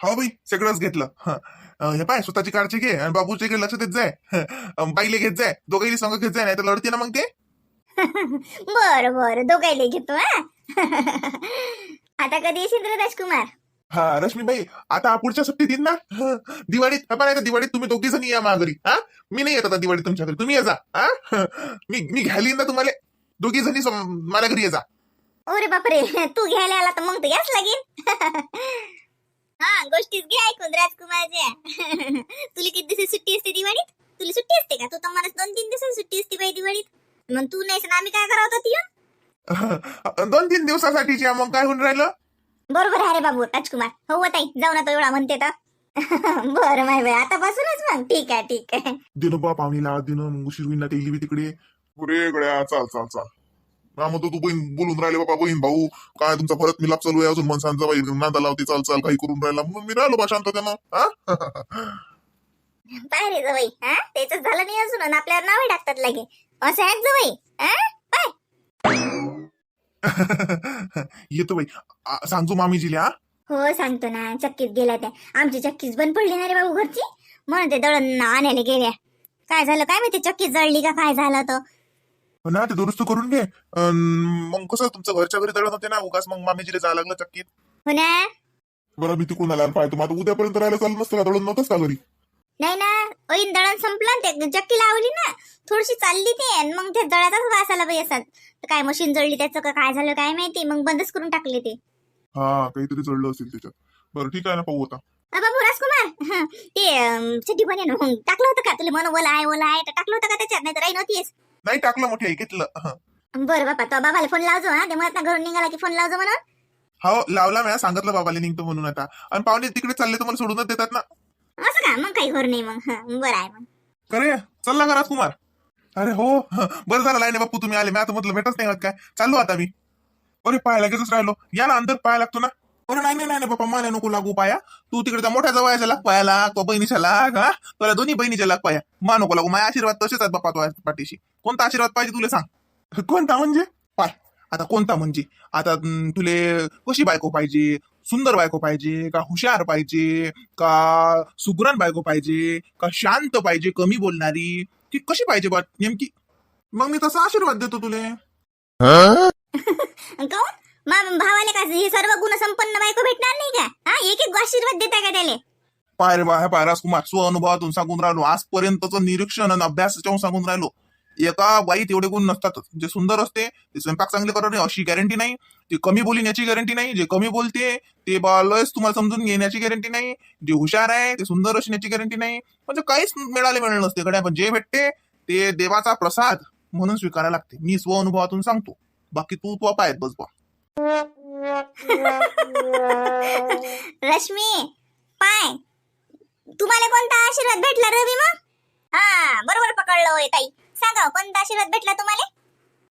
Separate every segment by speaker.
Speaker 1: हो बाई सगळंच घेतलं. हं. पाय स्वतःची काळजी घे आणि बाबूचे घे लक्ष देत जाय. बाईले घेत जाय. दोघांनी संग घेत जाय नाही तर लढते ना मग ते?
Speaker 2: बर बर. दोघायला घेतो हा. आता कधी येशील रे राजकुमार?
Speaker 1: हा रश्मीबाई आता पुढच्या सुट्टीत येईन ना. दिवाळीत हा, पण आता दिवाळीत तुम्ही दोघी जणी या माझ्या घरी हा? मी नाही येत आता दिवाळीत तुमच्या घरी. तुम्ही ये जा हा. मी मी घ्यायला येईन ना तुम्हाला. दोघी जणी माझ्या घरी ये जा.
Speaker 2: अरे बापरे तू घ्यायला आला तर मग तर याच लागेल. हा गोष्टीच घे ऐकून राजकुमारच्या तुला किती दिवस सुट्टी असते दिवाळीत? तुला सुट्टी असते का? तू तर मला दोन तीन दिवस सुट्टी असते बाई दिवाळीत. मग तू नाही आम्ही काय करावं होतं ती.
Speaker 1: दोन तीन दिवसासाठीची आहे, मग काय होऊन राहिलं?
Speaker 2: बरोबर आहे रे बाबू राजकुमार. हो ताई जाऊ ना तो एवढा म्हणते तर. बरं माय बाई आतापासूनच मग. ठीक आहे ठीक आहे.
Speaker 1: दिन बा पाहुणीला दिन मग उशीर होईन ना तिकडे. पुरे गड्या चाल चाल चाल. हा मग तू बहीण बोलून राहिले बाबा बहीण भाऊ काय तुमचा परत मिलाप चालू आहे? अजून मनसांचा बाई नादा लावते चाल चाल काही करून राहिला. म्हणून मी राहिलो बा शांत त्यानं हा?
Speaker 2: पाय रे जवई हा? त्याच झालं नाही अजून आणि आपल्यावर नावे टाकतात लगे. असं आहे जवई? हा? पाय.
Speaker 1: येतो बाई. आ, सांगतो मामीजीला हा?
Speaker 2: हो सांगतो ना. चक्कीत गेल्या त्या. आमची चक्कीच बंद पडली ना रे बाबू घरची? म्हणून ते दळण आणायला गेल्या. काय झालं? काय माहिती चक्की जळली का? काय झालं
Speaker 1: हो ना ते दुरुस्त करून घे. अन मग कसं तुमचं घरच्या घरी दळण होते ना उगाच मग मामीजीला जायला लागलं चक्कीत.
Speaker 2: हो ना?
Speaker 1: बरं मी तिकडून आला पाय तुम्हाला आता उद्यापर्यंत राहायला चाललं नसतं का? दळण नव्हतंच का घरी?
Speaker 2: नाही ना ओईन दळण संपलं आणि ते चक्की लावली ना थोडीशी चालली ते मग ते दळाचाच वास आला बाई असतात तर काय मशीन जळली त्याचं का काय झालं काय माहिती? मग बंदच करून टाकले ते.
Speaker 1: हा काहीतरी चढलं असेल त्याच्यात. बरं ठीक आहे ना पाहू आता.
Speaker 2: अ बाबू राजकुमार हं, ते अं, चिठ्ठी पण आहे ना, मग टाकलं होतं का? तुला मन ओला आहे ओला आहे तर टाकलं होतं का त्याच्यात? नाही तर राही नव्हतीस
Speaker 1: नाही टाकलं मोठे घेतलं. हं.
Speaker 2: बरं बाबा तो बाबाला फोन लावजो हा. ते ना घरून निघाला की फोन लावजो म्हणून.
Speaker 1: हो लावला मी सांगितलं बाबाला निघतो म्हणून आता. आणि पाहुणे तिकडे चालले तर मला सोडूनच देतात ना.
Speaker 2: असं का? मग काही घर नाही मग हं, बरं आहे मग.
Speaker 1: अरे चल ना राजकुमार अरे हो हं, बरं झालं लाईने बाप्पू तुम्ही आले. मी आता म्हटलं भेटच नाही होत काय? चाललो आता मी. अरे पाय लगेचच राहिलो. या ना अंदर पाय लागतो ना. अरे नाही नाही नाही बाप्पा मला नको लागू पाया. तू तिकडे त्या मोठ्या जवळच्या लाग पाया लाग तो बहिणीच्या लाग हा? तुला दोन्ही बहिणीच्या लाग पाया. मा नको लागू माझ्या आशीर्वाद तसेच आहेत बाप्पा तो पाठीशी. कोणता आशीर्वाद पाहिजे तुला सांग. कोणता म्हणजे? पाय. आता कोणता म्हणजे? आता तुले कशी बायको पाहिजे? सुंदर बायको पाहिजे का हुशार पाहिजे का सुगरण बायको पाहिजे का शांत पाहिजे कमी बोलणारी? की कशी पाहिजे बा नेमकी? मग मी तसा आशीर्वाद देतो तुले.
Speaker 2: मग भावाले का हे सर्व गुण संपन्न बायको भेटणार नाही का? हा एक एक आशीर्वाद देता का त्याले?
Speaker 1: पाय रे बा पाय राजकुमार स्व अनुभवातून सांगून राहिलो. आजपर्यंतचं निरीक्षण आणि अभ्यासाच्या सांगून राहिलो. एका बाईत एवढे गुण नसतातच जे सुंदर असते ते स्वयंपाक चांगले करत नाही अशी गॅरंटी नाही. ते कमी बोलण्याची याची गॅरंटी नाही. जे कमी बोलते ते बालच तुम्हाला समजून घेण्याची गॅरंटी नाही. जे हुशार आहे ते सुंदर असण्याची गॅरंटी नाही. म्हणजे काहीच मिळाले मिळालं नसते. कडे पण जे भेटते ते देवाचा प्रसाद म्हणून स्वीकारायला लागते. मी स्व अनुभवातून सांगतो. बाकी तू तू पायत बस बा
Speaker 2: रश्मी पाय. तुम्हाला कोणता आशीर्वाद भेटला रवी मग? हा बरोबर पकडलं होय ताई. सांगा कोणता आशीर्वाद भेटला तुम्हाला?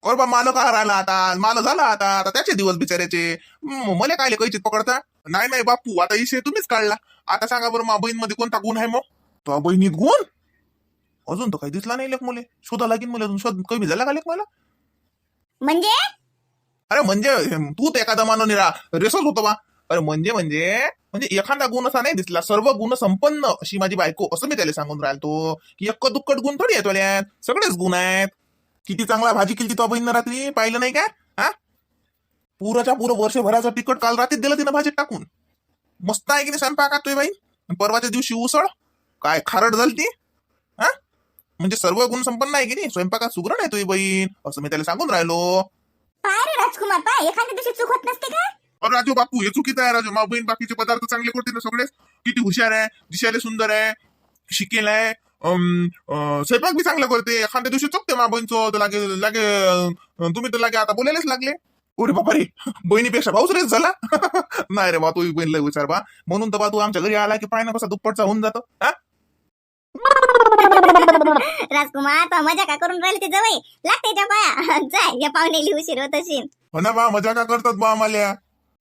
Speaker 1: अरे बा माल का राहिला आता. माल झाला आता. आता त्याचे दिवस बिचारायचे म- मला काय कैचित पकडता? नाही नाही बापू आता इशे तुम्हीच काढला. आता सांगा बरं मा बहीणमध्ये कोणता गुण आहे मग? तो बहिणीत गुण? अजून तर काही दिसला नाही लेख मुले शोधा लागेल मुले अजून. शोध कमी झाला का लेख मला
Speaker 2: म्हणजे?
Speaker 1: अरे म्हणजे तूच तू एखादा मानव निरा रेसच होतो बा. अरे म्हणजे म्हणजे म्हणजे एखादा गुण असा नाही दिसला सर्व गुण संपन्न अशी माझी बायको असं मी त्याला सांगून राहिलो की एक दुक्कट गुण थोडी आहेत वाल्यात सगळेच गुण आहेत. किती चांगला भाजी केली तो बहिण रात्री पाहिलं नाही का? हा? पुराच्या पुरं वर्षभराचं तिकट काल रात्री दिलं तिनं भाजीत टाकून. मस्त आहे की नाही स्वयंपाकात तुम्ही बाई? परवाच्या दिवशी उसळ काय खारट झाली ती हा? म्हणजे सर्व गुण संपन्न आहे की नाही? स्वयंपाकात सुग्रण आहे तुझी बहीण असं मी त्याला सांगून राहिलो.
Speaker 2: पाय रे राजकुमार पाय एखाद्या दिवशी चूक होत नसते का?
Speaker 1: अरे राजू बापू हे चुकीचं आहे राजू. मा बहीण बाकीचे पदार्थ चांगले करते ना सगळेच. किती हुशार आहे दिसायला सुंदर आहे शिकेल आहे. अम, अं, स्वयंपाक बी चांगला करते. एखाद्या दिवशी चुकते मा बहीणचं तर लागे लागे अं, तुम्ही तर लागे आता बोलायलाच लागले. अरे बापा रे बहिणीपेक्षा भाऊच रेच झाला. नाही रे बा तू बहीण लय विचार बा म्हणून तर बा तू आमच्या घरी आला की पाय ना कसा दुप्पटचा होऊन जातो हा?
Speaker 2: राजकुमार तो मजा का करून राहिले ते जवळ? लागते त्या पाया जाय या पाहुणेली उशीर होत असेल.
Speaker 1: हो ना बा मजा का करतात बा आम्हाला?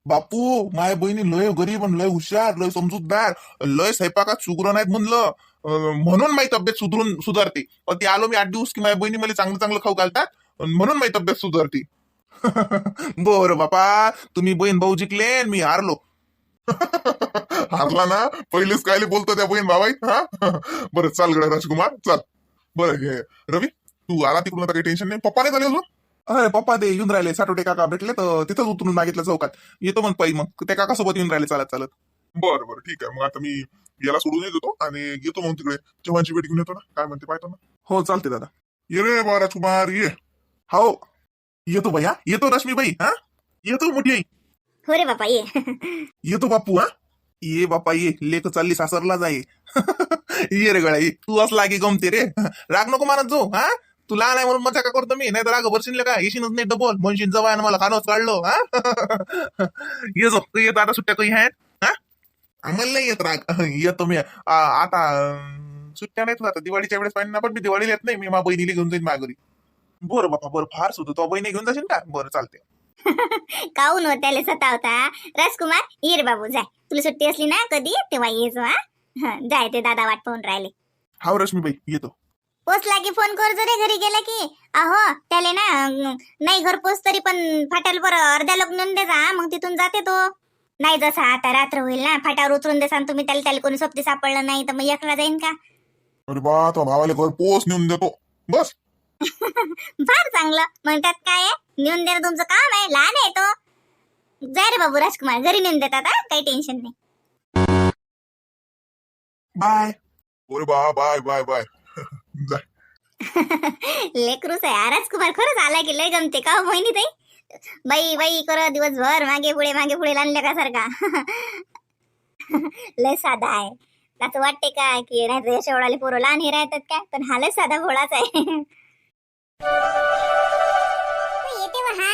Speaker 1: बापू माय बहिणी लय गरीब आणि लय हुशार लय समजूतदार लय स्वयंपाकात सुगरण नाहीत म्हणलं. अं, म्हणून माझी तब्येत सुधरून सुधारते. पण ते आलो मी आठ दिवस की माझ्या बहिणी मला चांगलं चांगलं खाऊ घालतात अन् म्हणून माझी तब्येत सुधारते. बरं बापा तुम्ही बहीण भाऊ जिंकले आणि मी हारलो. हारला ना? पहिलेच कायले बोलतो त्या बहीण भावाई? हा? बरं चाल गड्या राजकुमार चाल. बरं हे रवी तू आला तिकडून आता काही टेन्शन नाही. पप्पा नाही झाले अजून? अरे पप्पा ते येऊन राहिले. साठवटे काका भेटले तर तिथंच उतरून मागितलं चौकात. येतो मग पै मग. त्या काका सोबत येऊन राहिले चालत चालत. बरं बरं ठीक आहे. मग आता मी याला सोडून येतो आणि येतो मग तिकडे. जेव्हाची भेट घेऊन येतो ना? काय म्हणते पाहतो ना? हो चालते दादा. ये रे बा राजकुमार ये. हो. येतो भैया. येतो रश्मीबाई हा? येतो मोठी आई.
Speaker 3: हो रे बापा ये.
Speaker 1: येतो बापू हा? ये बापा ये. लेख चालली सासरला जाई ये. रे गळा ये. तू असला की गमते रे. राग नको मारत जो हा? तू लहान आहे म्हणून मजा का करतो मी? नाही तर राग भरशील का? येशीनच नाही डबल म्हणशील जवळ मला कानच काढलो हा? ये जो तू येतो आता सुट्ट्या काही आहेत हा? आम्हाला नाही येत राग. येतो मी. आ, आता सुट्ट्या नाहीत आता. दिवाळीच्या वेळेस पाहिजे ना पण मी दिवाळीला येत नाही. मी मा बहिणीला घेऊन जाईन माघारी. बरं बापा बरं. फार सुद्धा तो बहिणी घेऊन जाशील का? बरं चालते
Speaker 3: काऊन त्याला सतावता? राजकुमार ये रे बाबू जाय तुला सुट्टी असली ना कधी तेव्हा ये जो हा. जाय ते दादा वाट पाहून राहिले.
Speaker 1: हाव रश्मीबाई येतो.
Speaker 3: पोचला की फोन करतो रे घरी गेला की? अहो त्याले ना नाही घर पोच तरी पण फाट्याला बरं अर्ध्या लोक नेऊन देजा हा, मग तिथून जाते तो. नाही जसा आता रात्र होईल ना फाट्यावर उतरून देसान तुम्ही त्याला त्याला कोणी सोबती सापडलं नाही तर मग एकला जाईन का?
Speaker 1: अरे बा तो भावाला घर पोच नेऊन देतो. बस.
Speaker 3: फार चांगलं. त्यात काय आहे? नेऊन देणं तुमचं काम आहे लहान आहे तो. जाय रे बाबू राजकुमार घरी नेऊन देतात हा काही टेन्शन नाही.
Speaker 1: बाय अरे बा बाय बाय बाय जाय
Speaker 3: लेकरूच आहे हा, राजकुमार खरंच आला की लय गमते का हो बहिणी ताई? बाई बाई कर दिवसभर मागे पुढे मागे पुढे लागल्या का सारखा? लय साधा आहे. असं वाटते का की नाही तर शेवडाले पोरं लहान हे राहतात काय? पण हा लय साधा भोळाच आहे. हा?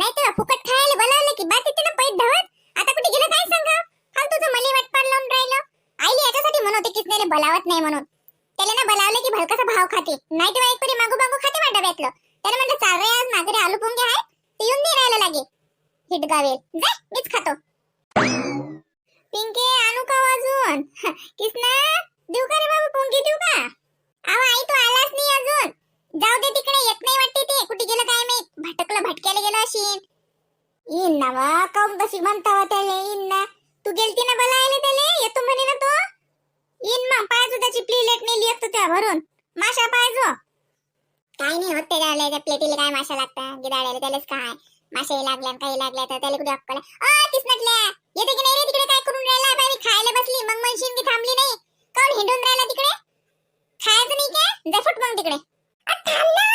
Speaker 3: नाही तर फुकट खायला बोलावलं की बात येते ना पैत धावत आता कुठे गेलं काय सांगा? फालतूचं मली वाट पाड लावून राहिलं. आईली याच्यासाठी म्हणत की त्याला बोलावत नाही म्हणून. त्याला ना बोलावलं की भलकाचा भाव खाते. नाही तर एक परी मागू मागू खाते वाटा डब्यातलं. त्याला म्हणलं चाल रे आज मागरे आलू पोंगे आहे ते येऊन दे राहायला लागे. हिट गावेल जा मीच खातो. पिंके आणू का हो अजून? किसना देऊ का रे बाबू पोंगे देऊ का? अहो आई तू आलाच नाही अजून. जाऊ दे तिकडे येत नाही गेलं काय माहीत भटकलं भटक्याला गेलं अशीन येईन ना वा काऊन बसी म्हणतावा त्याला येईन ना तू गेलती ना बोलायला त्याले? येतो म्हणे ना तो. येईन मग पाहिजो त्याची प्लेट नेली असतो त्या भरून. माशा पाहिजो काय नाही होत त्याला त्या प्लेटीला काय माशा लागतात गिराड्याला त्यालाच काय? माशाही लागल्या काही लागल्या तर त्याला कुठे अक्कल आहे? अ किसनटल्या येते की नाही रे तिकडे काय करून राहिला? बाई खायला बसली. मग म्हणशील की थांबली नाही काऊन हिंडून राहिला तिकडे खायचं नाही का जा फुट मग तिकडे अ, थांब ना.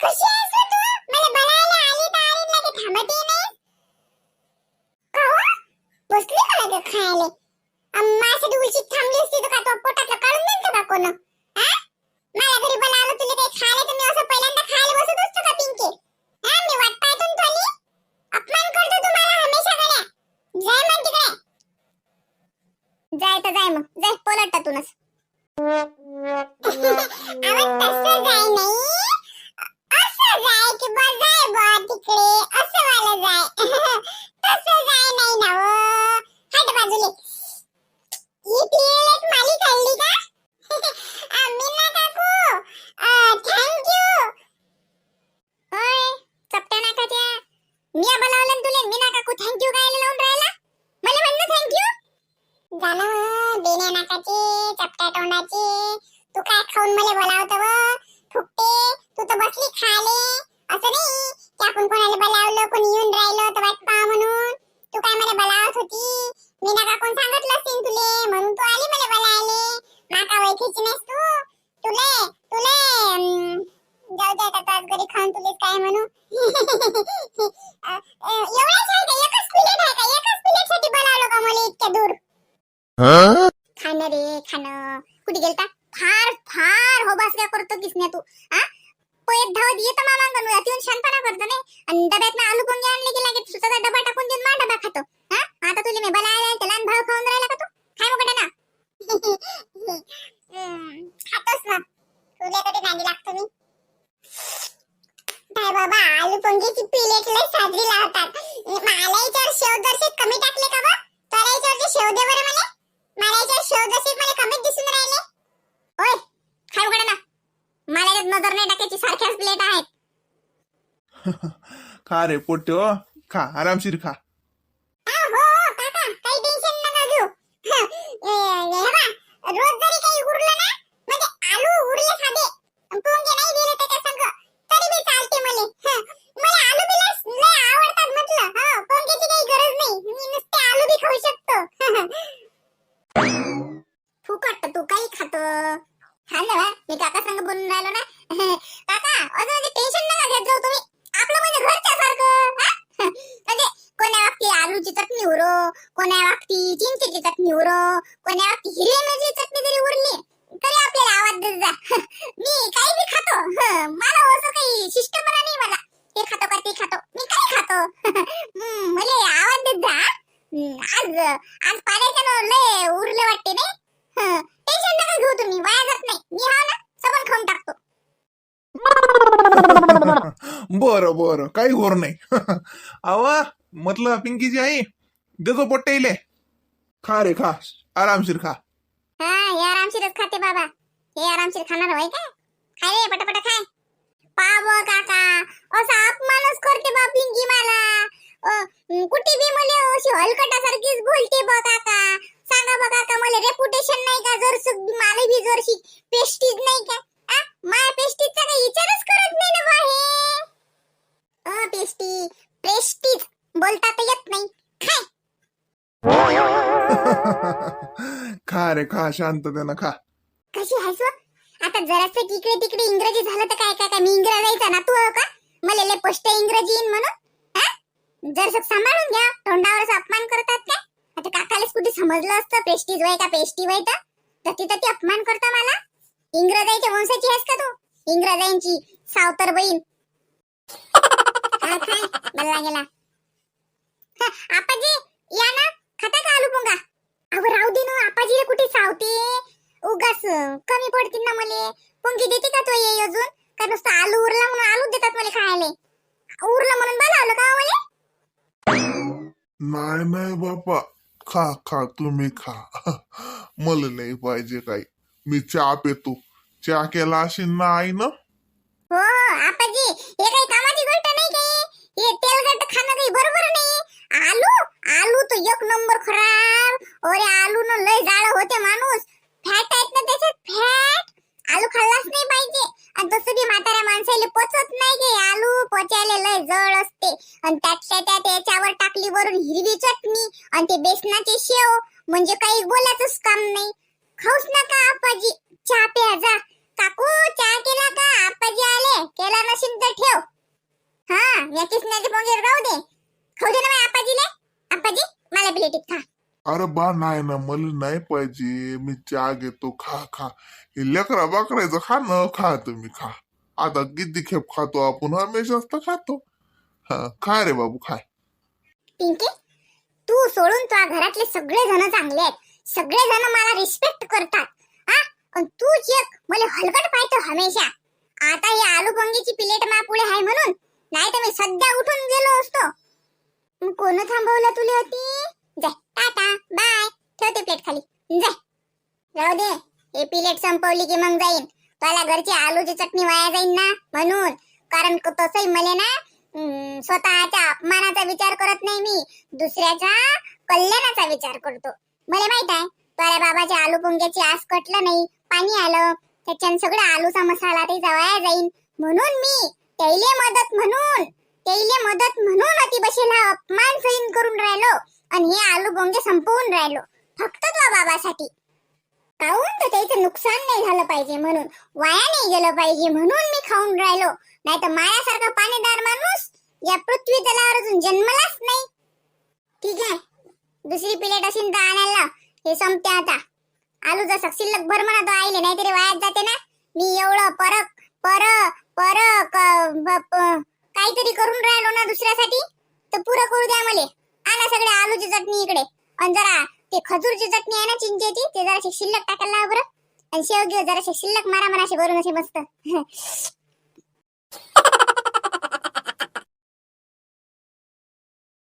Speaker 3: कशी आहेस रे तू मला बोलायला आली तर आली नाही की थांबते नाही का हो? बसली का लगे खायला माझ्यासाठी उलशी थांबली असती तर का तो पोटातलं काढून देईन का बा कोण हा? मला घरी बोलावलं तुला काही खायला तर मी असं पहिल्यांदा खायला बसत असतो का पिंके हा मी वाट पाहतो ना तुली अपमान करतो तुम्हाला हमेशा गड्या जाय मग तिकडे जाय तर जाय मग जाय पोलटातूनच अहो तसं जाय नाही असं जाय की बा जाय बा तिकडे असं वाला जाय तसं जाय नाही ना वो हट बाजूले ही पिलेट माली खाल्ली का अ, मीना जाय थँक्यू जाय चपट्या नाकाच्या. मिया बोलावलं ना तुले? मीना काकू थँक्यू काय लावून राहिला मला म्हणणं थँक्यू झालं बेण्या नाकाचे चपट्या तोंडाचे तू काय खाऊन मला बोलावतं व? फुकटे तू तर बसली खाले. असं नाही. की आपण कोणाला बोलावलं कोणी येऊन राहिलं तर वाट पहा म्हणून. तू काय मला बोलावत होती? मी ना कोण सांगितलं असेल तुले? म्हणून तू आली मला बोलायले. माका ओळखीची नाहीस तू. तुले तुले जाऊ दे आता तू आज घरी खाऊन तुले काय म्हणू. अ, आहे का एकच प्लेट आहे का? एकच प्लेटसाठी बोलावलं का मला इतक्या दूर खाणं रे खाणं कुठे गेलता फार फार हो बस काय करतो किसने तू हा पोयत धावत येतो मामा गणू येऊन शांतपणा करतो नाही आणि डब्यात आलू पोंगे आणले की लागेल स्वतःचा डबा टाकून देऊन मा डबा खातो हा आता तुला मी बलायला त्याला आणि भाव खाऊन राहिला का तू खाय मग ना हम्म, खातोस ना तुला कधी नांदी लागतो मी काय बाबा आलू पोंगेची प्लेट लय साजरी लावतात. मला याच्यावर शेव दर्शित कमी टाकले का बा? त्याला याच्यावरचे शेव दे बरं मला मला याच्यावर शेव मला कमीच दिसून राहिले. ओय खाय ना. मला याच्यात नजर नाही टाकायची सारख्याच प्लेट आहेत.
Speaker 1: खा रे पोट्यो खा आरामशीर खा
Speaker 3: आ, हो हो, काका काही चटणी उरो कोण्या वागती चिंचेची चटणी उरो कोण्या वागती हिरव्या मिरची चटणी जरी उरली तरी आपल्याला आवाज देत जा मी काही बी खातो हं, मला असं काही शिष्टपणा नाही मला हे खातो का ते खातो मी काही खातो हं, मला आवाज देत जा हं, आज आज पाण्याच्या लय उरले वाटते नाही टेन्शन नका घेऊ तुम्ही वाया जात नाही मी हा ना सबन खाऊन टाकतो
Speaker 1: बरं बरं. काही घोर नाही. अवा म्हटलं पिंकीची आई देतो पोट्टे इले. खा रे खा. आरामशीर खा.
Speaker 3: हा हे आरामशीरच खाते बाबा. हे आरामशीर खाणार होय काय? खाय रे पटापट खाय. पाव काका. असा अपमानच करते बा पिंकी मला. कुठे बी मला अशी हलकटासारखीच बोलते बा काका. सांगा बा काका मला रेपुटेशन नाही का? जर मला बी जरशी पेस्टीज नाही का? माया पेस्टीजचा काही विचारच करत नाही ना बा हे अ, पेस्टी प्रेस्टीज बोलता तर येत नाही. खाय.
Speaker 1: खा रे खा शांततेनं खा.
Speaker 3: कशी आहेस व? आता जरासं इकडे तिकडे इंग्रजी झालं तर काय काय काय? मी ना तू का? मला लय स्पष्ट इंग्रजी येईन म्हणून. हा? जरासं सांभाळून घ्या. तोंडावर असं अपमान करतात काय आता काकालाच कुठे समजलं असतं? पेस्टीज वय का पेस्टी वय तर? तर तिथं ती अपमान करता मला. इंग्रजांच्या वंशाची आहेस का तू? इंग्रजांची सावतर बहीण. बल्ला गेला. आपाजी या ना. खाता का आलू पोंगा. अहो राहू दे ना. आपाजीला कुठे सावते? उगास कमी पडतील ना मले. पोंगी देते का तो ये अजून? का नुसतं आलू उरला म्हणून आलू देतात मला खायला? उरलं म्हणून बोलावलं का मले?
Speaker 4: नाही नाही बापा. खा खा तुम्ही खा. मला नाही पाहिजे काही. मी चहा पितो. चहा केला असेल ना आई ना?
Speaker 3: हो आपाजी हे काही केला नशील तर ठेव. हा या किसण्याचे पोंगे राहू दे. खाऊ दे ना माझ्या आपाजीले. आपाजी मला प्लेटीत खा.
Speaker 4: अरे बा नाही ना मला नाही पाहिजे. मी चहा घेतो खा खा. हे लेकरा बाकरायचं खा न खा तुम्ही खा. आता किती खेप खातो आपण हमेशाच तर खातो. हा खा रे बाबू खाय
Speaker 3: पिंकी तू सोडून तुझ्या घरातले सगळे जण चांगले आहेत. सगळे जण मला रिस्पेक्ट करतात. हा आणि तूच एक मला हलकट पाहतो हमेशा. आता ही आलू पोंगीची प्लेट मा पुढे आहे म्हणून. नाही तर मी सध्या उठून गेलो असतो. कोण थांबवलं तुली होती? जाय टाटा बाय. ठेवते प्लेट खाली. जाय. जाऊ दे हे प्लेट संपवली की मग जाईन. मला घरची आलूची चटणी वाया जाईन ना म्हणून. कारण तसही तसंही मला ना स्वतःच्या अपमानाचा विचार करत नाही मी. दुसऱ्याच्या कल्याणाचा विचार करतो. मला माहीत आहे तुझ्या बाबाच्या आलू पोंग्याची आस कटलं नाही. पाणी आलं त्याच्यानं सगळं आलूचा मसाला ते वाया जाईन. म्हणून मी त्याइले मदत म्हणून त्याइले मदत म्हणून अति बशीला अपमान सहन करून राहिलो आणि हे आलू बोंगे संपवून राहिलो. फक्त तुझ्या बाबासाठी. काऊन तर त्याचं नुकसान नाही झालं पाहिजे म्हणून वाया नाही गेलं पाहिजे म्हणून मी खाऊन राहिलो. नाही तर माझ्यासारखा पाणीदार माणूस या पृथ्वी तलावर अजून जन्मलाच नाही. ठीक आहे. दुसरी प्लेट असेल तर आणायला. हे संपते आता. आलू जसं शिल्लक भर म्हणा तो आईले नाहीतरी वायात जाते ना. मी एवढं परक पर पर काहीतरी करून राहिलो ना दुसऱ्यासाठी तर पुरं करू द्या मले. आणा सगळे आलूची चटणी इकडे. आणि जरा ते खजूरची चटणी आहे ना चिंचेची ते जरा शिल्लक टाकायला बरं. आणि शेवगी जराशी जरा शिल्लक मारा मनाशी असे वरून असे मस्त.